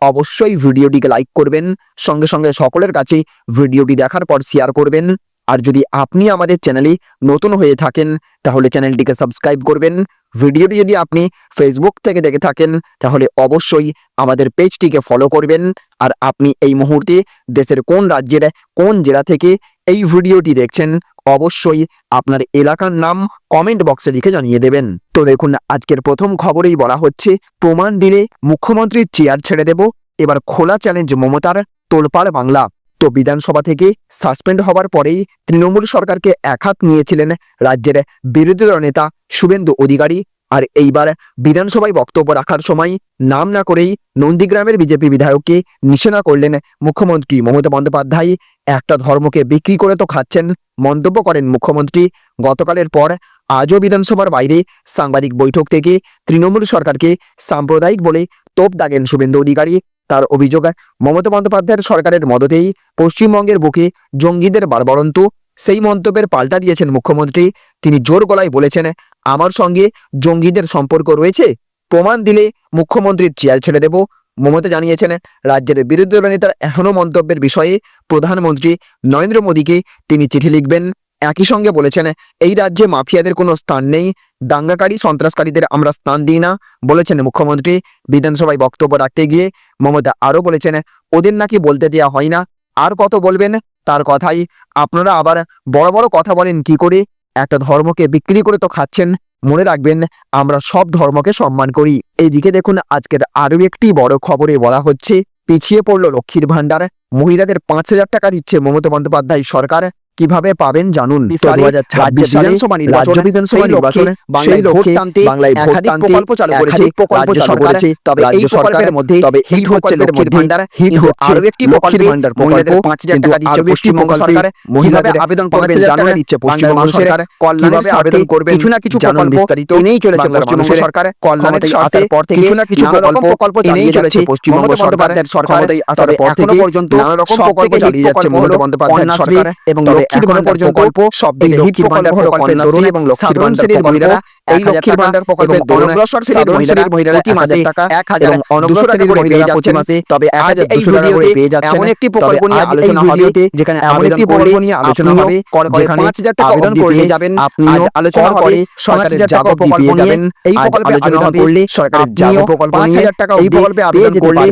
অবশ্যই ভিডিওটিকে লাইক করবেন। সঙ্গে সঙ্গে সকলের কাছে ভিডিওটি দেখার পর শেয়ার করবেন। আর যদি আপনি আমাদের চ্যানেলে নতুন হয়ে থাকেন, তাহলে চ্যানেলটিকে সাবস্ক্রাইব করবেন। ভিডিওটি যদি আপনি ফেসবুক থেকে দেখে থাকেন, তাহলে অবশ্যই আমাদের পেজটিকে ফলো করবেন। আর আপনি এই মুহূর্তে দেশের কোন রাজ্যের, কোন জেলা থেকে এই ভিডিওটি দেখছেন, অবশ্যই আপনার এলাকার নাম কমেন্ট বক্সে লিখে জানিয়ে দেবেন। তো দেখুন, আজকের প্রথম খবরেই বলা হচ্ছে, প্রমাণ দিলে মুখ্যমন্ত্রীর চেয়ার ছেড়ে দেব। এবার খোলা চ্যালেঞ্জ মমতার তোলপাড় বাংলা। তো বিধানসভা থেকে সাসপেন্ড হবার পরেই তৃণমূল সরকারকে একহাত নিয়েছিলেন রাজ্যের বিরোধী দল নেতা শুভেন্দু অধিকারী। আর এইবার বিধানসভায় বক্তব্য রাখার সময় নাম না করেই নন্দীগ্রামের বিজেপি বিধায়ককে নিশানা করলেন মুখ্যমন্ত্রী মমতা বন্দ্যোপাধ্যায়। একটা ধর্মকে বিক্রি করে তো খাচ্ছেন মন্তব্য করেন মুখ্যমন্ত্রী। গতকালের পর আজও বিধানসভার বাইরে সাংবাদিক বৈঠক থেকে তৃণমূল সরকারকে সাম্প্রদায়িক বলে তোপ দাগেন শুভেন্দু অধিকারী। তার অভিযোগ মমতা বন্দ্যোপাধ্যায়ের সরকারের মদতেই পশ্চিমবঙ্গের বুকে জঙ্গিদের বারবরন্ত সেই মন্তব্যের পাল্টা দিয়েছেন মুখ্যমন্ত্রী। তিনি জোর গলায় বলেছেন, আমার সঙ্গে জঙ্গিদের সম্পর্ক রয়েছে। প্রমাণ দিলে মুখ্যমন্ত্রীর চেয়ার ছেড়ে দেব। মমতা জানিয়েছেন, রাজ্যের বিরোধী দল নেতার এখনও মন্তব্যের বিষয়ে প্রধানমন্ত্রী নরেন্দ্র মোদীকে তিনি চিঠি লিখবেন। একই সঙ্গে বলেছেন, এই রাজ্যে মাফিয়াদের কোনো স্থান নেই, দাঙ্গাকারী, সন্ত্রাসকারীদের আমরা স্থান দিই না। বলেছেন মুখ্যমন্ত্রী। বিধানসভায় বক্তব্য রাখতে গিয়ে মমতা আরও বলেছেন, ওদের নাকি বলতে দেওয়া হয় না। আর কত বলবেন? তার কথাই। আপনারা আবার বড় বড় কথা বলেন কি করে? একটা ধর্মকে বিক্রি করে তো খাচ্ছেন। মনে রাখবেন, আমরা সব ধর্মকে সম্মান করি। এইদিকে দেখুন, আজকের আরও একটি বড় খবরে বলা হচ্ছে, পিছিয়ে পড়ল লক্ষ্মীর ভাণ্ডার। মহিলাদের পাঁচ হাজার টাকা দিচ্ছে মমতা বন্দ্যোপাধ্যায় সরকার। কীভাবে পাবেন জানুন? পশ্চিমবঙ্গ সরকার। পর্যন্ত নানা রকম প্রকল্প চালিয়ে যাচ্ছে মমতা কন্যাশ্রী সরকার এবং লক্ষ্মীর পর্যন্ত প্রকল্প সব থেকে লক্ষ্মীর প্রকল্পের কন্যাশ্রী এবং লক্ষ্মীর ভাণ্ডার মহিলারা এই লক্ষ্মীর ভাণ্ডার প্রকল্পের অনগ্রসর শ্রেণির মহিলারা প্রতি মাসে টাকা এক হাজার অনগ্রসর শ্রেণির মহিলারা প্রতি মাসে তবে এক হাজার দুশো টাকা করে পেয়ে যাচ্ছেন। এমন একটি প্রকল্প নিয়ে আলোচনা হবে যেখানে এমন একটি প্রকল্প নিয়ে আলোচনা হবে যেখানে পাঁচ হাজার টাকা আবেদন করলে যাবেন আপনিও আজ আলোচনা করে সরকারের টাকা প্রকল্প নিয়ে এই প্রকল্পে আলোচনা আবেদন করলে সরকারের আপনিও প্রকল্প নিয়ে এই প্রকল্পে আবেদন করলে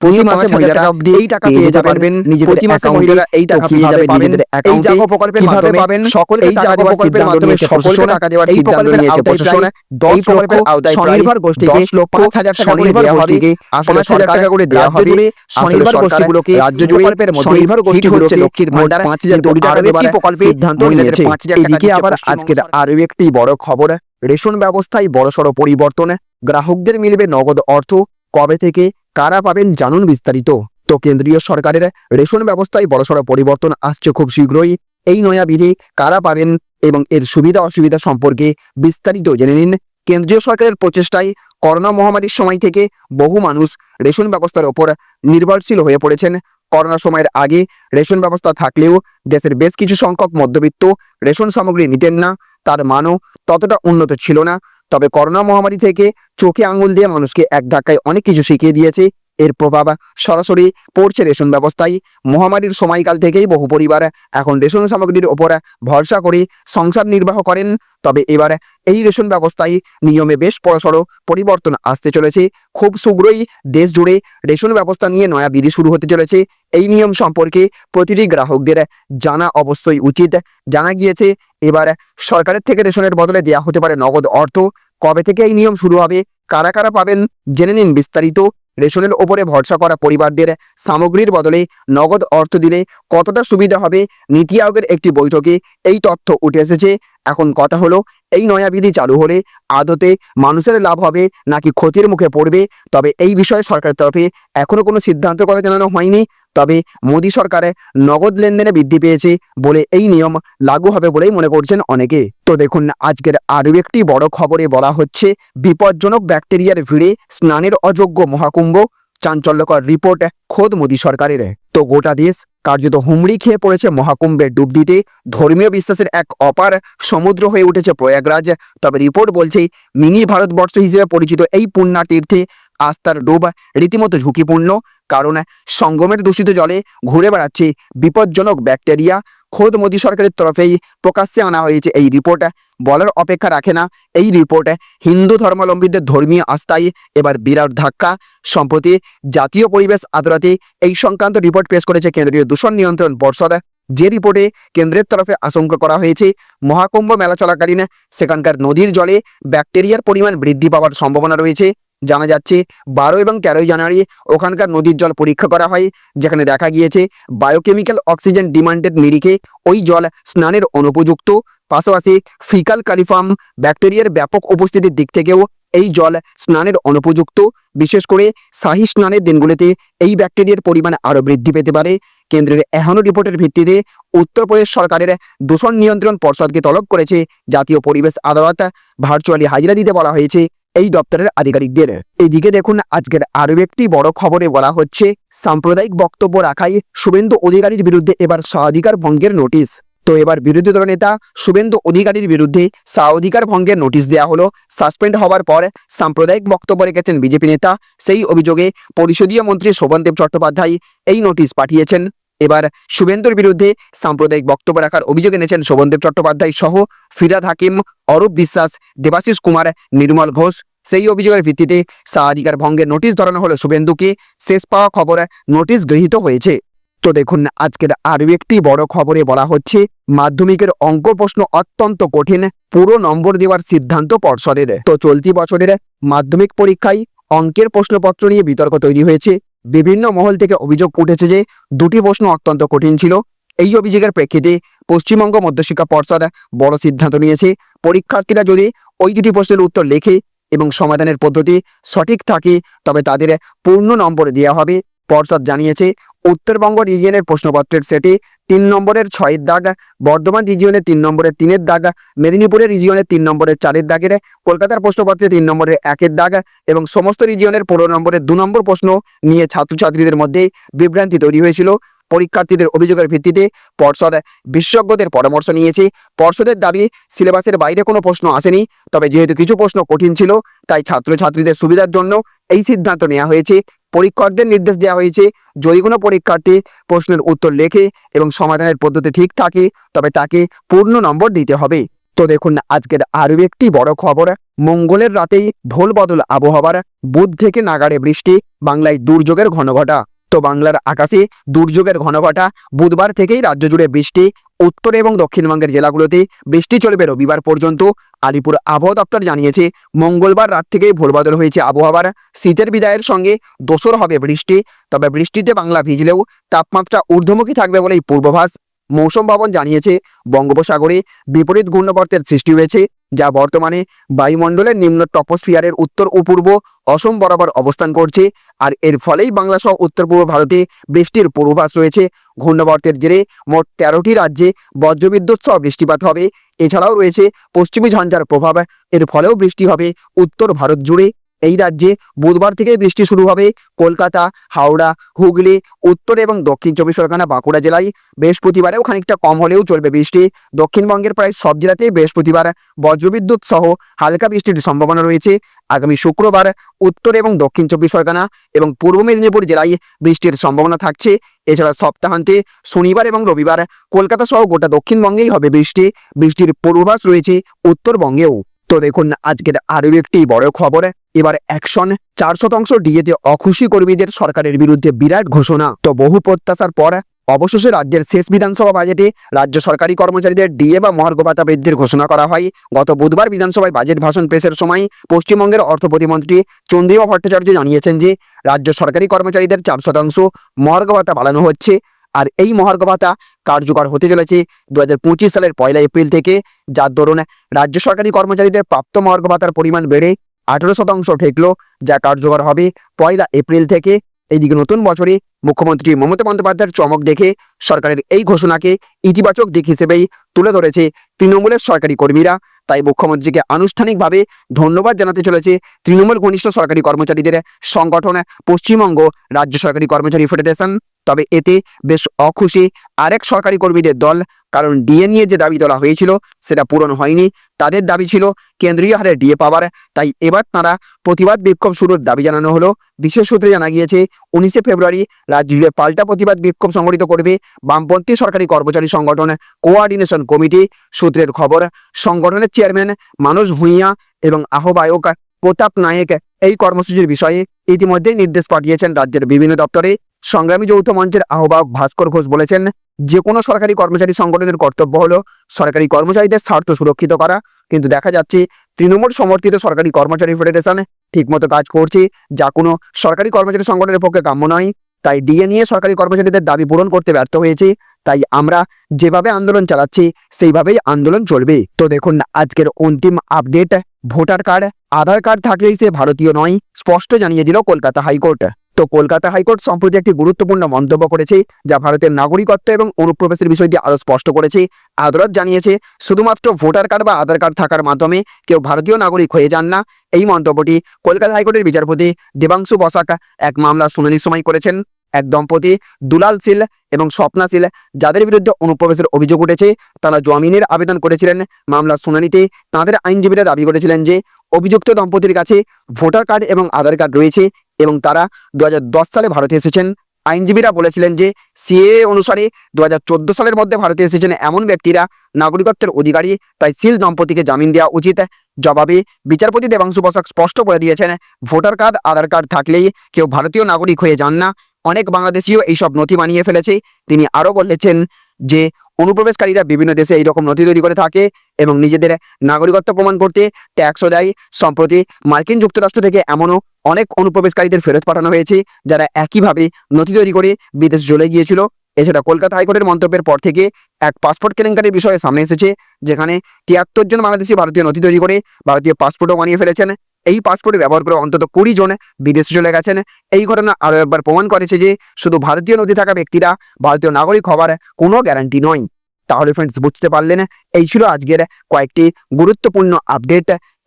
প্রতি মাসে মহিলারা এই টাকা পেয়ে যাবেন পারবেন। প্রতি মাসে মহিলারা এই টাকা কীভাবে পেয়ে যাবেন পাবেন নিজেদের এই অ্যাকাউন্টে প্রকল্পের মাধ্যমে পাবেন সকলকে এই টাকা প্রকল্পের মাধ্যমে প্রশাসন টাকা দেওয়ার সিদ্ধান্ত নিয়েছে প্রশাসন এই দশ লক্ষ আওতায় স্বনির্ভর গোষ্ঠীকে লক্ষ হাজার টাকা করে স্বনির্ভর দেওয়া হবে গোষ্ঠীকে আসলে পাঁচ হাজার সরকার টাকা করে দেওয়া হবে। স্বনির্ভর গোষ্ঠীগুলোকে রাজ্য জুড়ে স্বনির্ভর গোষ্ঠীগুলোকে হচ্ছে লক্ষ্মীর ভাণ্ডার পাঁচ হাজার কোটি টাকা দেওয়ার প্রকল্পে সিদ্ধান্ত নিয়েছে। এদিকে আবার আজকের। আরও একটি বড় খবর রেশন ব্যবস্থায় বড়সড় পরিবর্তন গ্রাহকদের মিলবে নগদ অর্থ কবে থেকে কারা পাবেন জানুন বিস্তারিত তো কেন্দ্রীয় সরকারের রেশন ব্যবস্থায় বড়সড় পরিবর্তন আসছে খুব শীঘ্রই। এই নয়া বিধি কারা পাবেন এবং এর সুবিধা অসুবিধা সম্পর্কে বিস্তারিত জেনে নিন। কেন্দ্রীয় সরকারের প্রচেষ্টায় করোনা মহামারীর সময় থেকে বহু মানুষ রেশন ব্যবস্থার ওপর নির্ভরশীল হয়ে পড়েছেন। করোনা সময়ের আগে রেশন ব্যবস্থা থাকলেও দেশের বেশ কিছু সংখ্যক মধ্যবিত্ত রেশন সামগ্রী নিতেন না, তার মানও ততটা উন্নত ছিল না। তবে করোনা মহামারী থেকে চোখে আঙুল দিয়ে মানুষকে এক ধাক্কায় অনেক কিছু শিখিয়ে দিয়েছে। এর প্রভাব সরাসরি পড়ছে রেশন ব্যবস্থায়। মহামারীর সময়কাল থেকেই বহু পরিবার এখন রেশন সামগ্রীর ওপর ভরসা করে সংসার নির্বাহ করেন। তবে এবার এই রেশন ব্যবস্থায় নিয়মে বেশ বড়সড় পরিবর্তন আসতে চলেছে। খুব শীঘ্রই দেশ জুড়ে রেশন ব্যবস্থা নিয়ে নয়া বিধি শুরু হতে চলেছে। এই নিয়ম সম্পর্কে প্রতিটি গ্রাহকদের জানা অবশ্যই উচিত। জানা গিয়েছে, এবার সরকারের থেকে রেশনের বদলে দেয়া হতে পারে নগদ অর্থ। কবে থেকে এই নিয়ম শুরু হবে, কারা কারা পাবেন, জেনে নিন বিস্তারিত। রেশনের ওপরে ভরসা করা পরিবারদের সামগ্রীর বদলে নগদ অর্থ দিলে কতটা সুবিধা হবে নীতি আয়োগের একটি বৈঠকে এই তথ্য উঠে এসেছে। এখন কথা হলো, এই নয়া বিধি চালু হলে আদতে মানুষের লাভ হবে নাকি ক্ষতির মুখে পড়বে? তবে এই বিষয়ে সরকারের তরফে এখনও কোনো সিদ্ধান্তের কথা জানানো হয়নি। তবে মোদী সরকারে নগদ লেনদেনে বৃদ্ধি পেয়েছে বলে এই নিয়ম লাগু হবে বলেই মনে করছেন অনেকে। তো দেখুন, আজকের আরও একটি বড় খবরে বলা হচ্ছে, বিপজ্জনক ব্যাকটেরিয়ার ভিড়ে স্নানের অযোগ্য মহাকুম্ভ, চাঞ্চল্যকর রিপোর্ট খোদ মোদী সরকারের। তো গোটা দেশ কার্যত হুমড়ি খেয়ে পড়েছে মহাকুম্ভের ডুব দিতে, ধর্মীয় বিশ্বাসের এক অপার সমুদ্র হয়ে উঠেছে প্রয়াগরাজ। তবে রিপোর্ট বলছে, মিনি ভারতবর্ষ হিসেবে পরিচিত এই পুণ্যা তীর্থে আস্থার ডুব রীতিমতো ঝুঁকিপূর্ণ। কারণ সঙ্গমের দূষিত জলে ঘুরে বেড়াচ্ছে বিপজ্জনক ব্যাকটেরিয়া। খোদ মোদী সরকারের তরফেই প্রকাশ্যে আনা হয়েছে এই রিপোর্ট। বলার অপেক্ষা রাখে না এই রিপোর্ট। হিন্দু ধর্মাবলম্বীদের ধর্মীয় আস্থায় এবার বিরাট ধাক্কা। সম্প্রতি জাতীয় পরিবেশ আদালতে এই সংক্রান্ত রিপোর্ট পেশ করেছে কেন্দ্রীয় দূষণ নিয়ন্ত্রণ পর্ষদ। যে রিপোর্টে কেন্দ্রের তরফে আশঙ্কা করা হয়েছে, মহাকুম্ভ মেলা চলাকালীন সেখানকার নদীর জলে ব্যাকটেরিয়ার পরিমাণ বৃদ্ধি পাওয়ার সম্ভাবনা রয়েছে। জানা যাচ্ছে বারো এবং তেরোই জানুয়ারি ওখানকার নদীর জল পরীক্ষা করা হয়, যেখানে দেখা গিয়েছে বায়োকেমিক্যাল অক্সিজেন ডিমান্ডেড নিরিখে ওই জল স্নানের অনুপযুক্ত। পাশাপাশি ফিকাল কালিফার্ম ব্যাকটেরিয়ার ব্যাপক উপস্থিতির দিক থেকেও এই জল স্নানের অনুপযুক্ত। বিশেষ করে শাহী স্নানের দিনগুলিতে এই ব্যাকটেরিয়ার পরিমাণ আরও বৃদ্ধি পেতে পারে। কেন্দ্রের এখনও রিপোর্টের ভিত্তিতে উত্তরপ্রদেশ সরকারের দূষণ নিয়ন্ত্রণ পর্ষদকে তলব করেছে জাতীয় পরিবেশ আদালত। ভার্চুয়ালি হাজিরা দিতে বলা হয়েছে এই দপ্তরের আধিকারিকদের। এদিকে দেখুন, আজকের আরও একটি বড় খবরে বলা হচ্ছে, সাম্প্রদায়িক বক্তব্য রাখায় শুভেন্দু অধিকারীর বিরুদ্ধে এবার স্বাধিকার ভঙ্গের নোটিশ। তো এবার বিরোধী দল নেতা শুভেন্দু অধিকারীর বিরুদ্ধে স্বাধিকার ভঙ্গের নোটিশ দেওয়া হলো। সাসপেন্ড হওয়ার পর সাম্প্রদায়িক বক্তব্য রেখেছেন বিজেপি নেতা। সেই অভিযোগে পরিষদীয় মন্ত্রী শোভনদেব চট্টোপাধ্যায় এই নোটিশ পাঠিয়েছেন। এবার শুভেন্দুর বিরুদ্ধে সাম্প্রদায়িক বক্তব্য রাখার অভিযোগ এনেছেন শোভনদেব চট্টোপাধ্যায় সহ ফিরাদ হাকিম, অরূপ বিশ্বাস, দেবাশিস কুমার, নির্মল ঘোষ। সেই অভিযোগের ভিত্তিতে স্বাধিকার ভঙ্গের নোটিশ ধরানো হলো শুভেন্দুকে। শেষ পাওয়া খবরে নোটিশ গৃহীত হয়েছে। তো দেখুন, আজকের আরও একটি বড় খবরে বলা হচ্ছে, মাধ্যমিকের অঙ্ক প্রশ্ন অত্যন্ত কঠিন, পুরো নম্বর দেওয়ার সিদ্ধান্ত পর্ষদের। তো চলতি বছরের মাধ্যমিক পরীক্ষায় অঙ্কের প্রশ্নপত্র নিয়ে বিতর্ক তৈরি হয়েছে। বিভিন্ন মহল থেকে অভিযোগ উঠেছে যে দুটি প্রশ্ন অত্যন্ত কঠিন ছিল। এই অভিযোগের প্রেক্ষিতে পশ্চিমবঙ্গ মধ্যশিক্ষা পর্ষদ বড় সিদ্ধান্ত নিয়েছে, পরীক্ষার্থীরা যদি ওই দুটি প্রশ্নের উত্তর লেখে এবং সমাধানের পদ্ধতি সঠিক থাকে, তবে তাদের পূর্ণ নম্বর দেওয়া হবে। পর্ষদ জানিয়েছে উত্তরবঙ্গ রিজিয়নের প্রশ্নপত্রের সেটি তিন নম্বরের ছয়ের দাগ, বর্ধমান রিজিয়নের তিন নম্বরের তিনের দাগ, মেদিনীপুরের রিজিয়নের তিন নম্বরের চারের দাগের, কলকাতার প্রশ্নপত্রে তিন নম্বরের একের দাগ এবং সমস্ত রিজিয়নের পনেরো নম্বরের দু নম্বর প্রশ্ন নিয়ে ছাত্রছাত্রীদের মধ্যে বিভ্রান্তি তৈরি হয়েছিল। পরীক্ষার্থীদের অভিযোগের ভিত্তিতে পর্ষদ বিশেষজ্ঞদের পরামর্শ নিয়েছে। পর্ষদের দাবি, সিলেবাসের বাইরে কোনো প্রশ্ন আসেনি, তবে যেহেতু কিছু প্রশ্ন কঠিন ছিল, তাই ছাত্রছাত্রীদের সুবিধার জন্য এই সিদ্ধান্ত নেওয়া হয়েছে। পরীক্ষকদের নির্দেশ দেওয়া হয়েছে। যদি কোনো পরীক্ষার্থী প্রশ্নের উত্তর লেখে এবং সমাধানের পদ্ধতি ঠিক থাকে, তবে তাকে পূর্ণ নম্বর দিতে হবে। তো দেখুন, আজকের আরও একটি বড় খবর। মঙ্গলের রাতেই ঢোল বদল আবহাওয়ার বুধ থেকে নাগাড়ে বৃষ্টি, বাংলায় দুর্যোগের ঘনঘটা। তো বাংলার আকাশে দুর্যোগের ঘনঘটা বুধবার থেকেই রাজ্য জুড়ে বৃষ্টি, উত্তর এবং দক্ষিণবঙ্গের জেলাগুলোতে বৃষ্টি চলবে রবিবার পর্যন্ত। আলিপুর আবহাওয়া দপ্তর জানিয়েছে, মঙ্গলবার রাত থেকেই ভোরবাদল হয়েছে আবহাওয়ার। শীতের বিদায়ের সঙ্গে দোসর হবে বৃষ্টি, তবে বৃষ্টিতে বাংলা ভিজলেও তাপমাত্রা ঊর্ধ্বমুখী থাকবে বলেই পূর্বাভাস। মৌসুম ভবন জানিয়েছে, বঙ্গোপসাগরে বিপরীত ঘূর্ণবর্তের সৃষ্টি হয়েছে, যা বর্তমানে বায়ুমণ্ডলের নিম্ন টপোস্ফিয়ারের উত্তর ও পূর্ব অসম বরাবর অবস্থান করছে, আর এর ফলেই বাংলা সহ উত্তর পূর্ব ভারতে বৃষ্টির পূর্বাভাস রয়েছে। ঘূর্ণবর্তের জেরে মোট তেরোটি রাজ্যে বজ্রবিদ্যুৎ সহ বৃষ্টিপাত হবে। এছাড়াও রয়েছে পশ্চিমী ঝঞ্ঝার প্রভাব, এর ফলেও বৃষ্টি হবে। উত্তর ভারত জুড়ে এই রাজ্যে বুধবার থেকে বৃষ্টি শুরু হবে। কলকাতা, হাওড়া, হুগলি, উত্তর এবং দক্ষিণ চব্বিশ পরগনা, বাঁকুড়া জেলায় বৃহস্পতিবারেও খানিকটা কম হলেও চলবে বৃষ্টি। দক্ষিণবঙ্গের প্রায় সব জেলাতেই বৃহস্পতিবার বজ্রবিদ্যুৎ সহ হালকা বৃষ্টির সম্ভাবনা রয়েছে। আগামী শুক্রবার উত্তর এবং দক্ষিণ চব্বিশ পরগনা এবং পূর্ব মেদিনীপুর জেলায় বৃষ্টির সম্ভাবনা থাকছে। এছাড়া সপ্তাহান্তে শনিবার এবং রবিবার কলকাতা সহ গোটা দক্ষিণবঙ্গেই হবে বৃষ্টি। বৃষ্টির পূর্বাভাস রয়েছে উত্তরবঙ্গেও। তো দেখুন, আজকের আরও একটি বড় খবর। এবার অ্যাকশন চার শতাংশ ডিএতে অখুশি কর্মীদের সরকারের বিরুদ্ধে বিরাট ঘোষণা। তো বহু প্রত্যাশার পর অবশেষে রাজ্যের শেষ বিধানসভা বাজেটে রাজ্য সরকারি কর্মচারীদের ডিএ বা মহার্ঘ ভাতা বৃদ্ধির ঘোষণা করা হয়। গত বুধবার বিধানসভায় বাজেট ভাষণ পেশের সময় পশ্চিমবঙ্গের অর্থ প্রতিমন্ত্রী চন্দ্রিমা ভট্টাচার্য জানিয়েছেন যে, রাজ্য সরকারি কর্মচারীদের চার শতাংশ মহার্ঘ ভাতা বাড়ানো হচ্ছে। আর এই মহার্ঘ ভাতা কার্যকর হতে চলেছে দু হাজার পঁচিশ সালের পয়লা এপ্রিল থেকে। যার দরুন রাজ্য সরকারি কর্মচারীদের প্রাপ্ত মহার্ঘ ভাতার পরিমাণ বেড়ে আঠেরো শতাংশ ঠেকলো, যা কার্যকর হবে পয়লা এপ্রিল থেকে। এইদিকে নতুন বছরে মুখ্যমন্ত্রী মমতা বন্দ্যোপাধ্যায়ের চমক দেখে সরকারের এই ঘোষণাকে ইতিবাচক দিক হিসেবেই তুলে ধরেছে তৃণমূলের সরকারি কর্মীরা। তাই মুখ্যমন্ত্রীকে আনুষ্ঠানিকভাবে ধন্যবাদ জানাতে চলেছে তৃণমূল ঘনিষ্ঠ সরকারি কর্মচারীদের সংগঠন, পশ্চিমবঙ্গ রাজ্য সরকারি কর্মচারী ফেডারেশন। তবে এতে বেশ অখুশি আরেক সরকারি কর্মীদের দল, কারণ ডিএ নিয়ে যে দাবি তোলা হয়েছিল সেটা পূরণ হয়নি। তাদের দাবি ছিল কেন্দ্রীয় হারে ডিএ পাওয়ার, তাই এবার তারা প্রতিবাদ বিক্ষোভ শুরুর দাবি জানানো হলো। বিশেষ সূত্রে জানা গিয়েছে, উনিশে ফেব্রুয়ারি রাজ্য জুড়ে পাল্টা প্রতিবাদ বিক্ষোভ সংগঠিত করবে বামপন্থী সরকারি কর্মচারী সংগঠন কোঅর্ডিনেশন কমিটি সূত্রের খবর, সংগঠনের চেয়ারম্যান মানস ভূঁইয়া এবং আহ্বায়ক প্রতাপ নায়েক এই কর্মসূচির বিষয়ে ইতিমধ্যেই নির্দেশ পাঠিয়েছেন রাজ্যের বিভিন্ন দপ্তরে। সংগ্রামী যৌথ মঞ্চের আহ্বায়ক ভাস্কর ঘোষ বলেছেন, যে কোনো সরকারি কর্মচারী সংগঠনের কর্তব্য হলো সরকারি কর্মচারীদের স্বার্থ সুরক্ষিত করা। কিন্তু দেখা যাচ্ছে, তৃণমূল সমর্থিত সরকারি কর্মচারী ফেডারেশন ঠিকমতো কাজ করছে, যা কোনো সরকারি কর্মচারী সংগঠনের পক্ষে কাম্য নয়। তাই ডিএ নিয়ে সরকারি কর্মচারীদের দাবি পূরণ করতে ব্যর্থ হয়েছে। তাই আমরা যেভাবে আন্দোলন চালাচ্ছি, সেইভাবেই আন্দোলন চলবে। তো দেখুন, আজকের অন্তিম update, voter card, Aadhaar card থাকলেই সে ভারতীয় নয়, স্পষ্ট জানিয়ে দিল কলকাতা হাইকোর্ট। তো কলকাতা হাইকোর্ট সম্প্রতি একটি গুরুত্বপূর্ণ মন্তব্য করেছে, যা ভারতের নাগরিকত্ব এবং অনুপ্রবেশের বিষয়টি আরও স্পষ্ট করেছে। আদালত জানিয়েছে, শুধুমাত্র ভোটার কার্ড বা আধার কার্ড থাকার মাধ্যমে কেউ ভারতীয় নাগরিক হয়ে যান না। এই মন্তব্যটি কলকাতা হাইকোর্টের বিচারপতি দেবাংশু বসাক এক মামলার শুনানির সময় করেছেন। এক দম্পতি, দুলাল সিল এবং স্বপ্না সিল, যাদের বিরুদ্ধে অনুপ্রবেশের অভিযোগ উঠেছে, তারা জামিনের আবেদন করেছিলেন। মামলার শুনানিতে তাদের আইনজীবীরা দাবি করেছিলেন যে, অভিযুক্ত দম্পতির কাছে ভোটার কার্ড এবং আধার কার্ড রয়েছে। এবং তারা দু হাজার দশ সালে ভারতে এসেছেন। আইনজীবীরা বলেছিলেন যে সিএ অনুসারে দু হাজার চোদ্দ সালের মধ্যে ভারতে এসেছেন এমন ব্যক্তিরা নাগরিকত্বের অধিকারী, তাই সিল দম্পতিকে জামিন দেওয়া উচিত। জবাবে বিচারপতি দেবাংশু বসাক স্পষ্ট করে দিয়েছেন, ভোটার কার্ড, আধার কার্ড থাকলেই কেউ ভারতীয় নাগরিক হয়ে যান না। অনেক বাংলাদেশিও এইসব নথি বানিয়ে ফেলেছে। তিনি আরও বলেছেন যে অনুপ্রবেশকারীরা বিভিন্ন দেশে এইরকম নথি তৈরি করে থাকে এবং নিজেদের নাগরিকত্ব প্রমাণ করতে ট্যাক্সও দেয়। সম্প্রতি মার্কিন যুক্তরাষ্ট্র থেকে এমনও অনেক অনুপ্রবেশকারীদের ফেরত পাঠানো হয়েছে, যারা একইভাবে নথি তৈরি করে বিদেশ চলে গিয়েছিল। এছাড়া কলকাতা হাইকোর্টের মন্তব্যের পর থেকে এক পাসপোর্ট কেলেঙ্কারির বিষয়ে সামনে এসেছে, যেখানে তিয়াত্তর জন বাংলাদেশি ভারতীয় নথি তৈরি করে ভারতীয় পাসপোর্টও বানিয়ে ফেলেছেন। এই পাসপোর্ট ব্যবহার করে অন্তত কুড়ি জন বিদেশে চলে গেছেন। এই ঘটনা আরও একবার প্রমাণ করেছে যে শুধু ভারতীয় নথি থাকা ব্যক্তিরা ভারতীয় নাগরিক হওয়ার কোনো গ্যারান্টি নয়। তাহলে ফ্রেন্ডস বুঝতে পারলেন, এই ছিল আজকের কয়েকটি গুরুত্বপূর্ণ আপডেট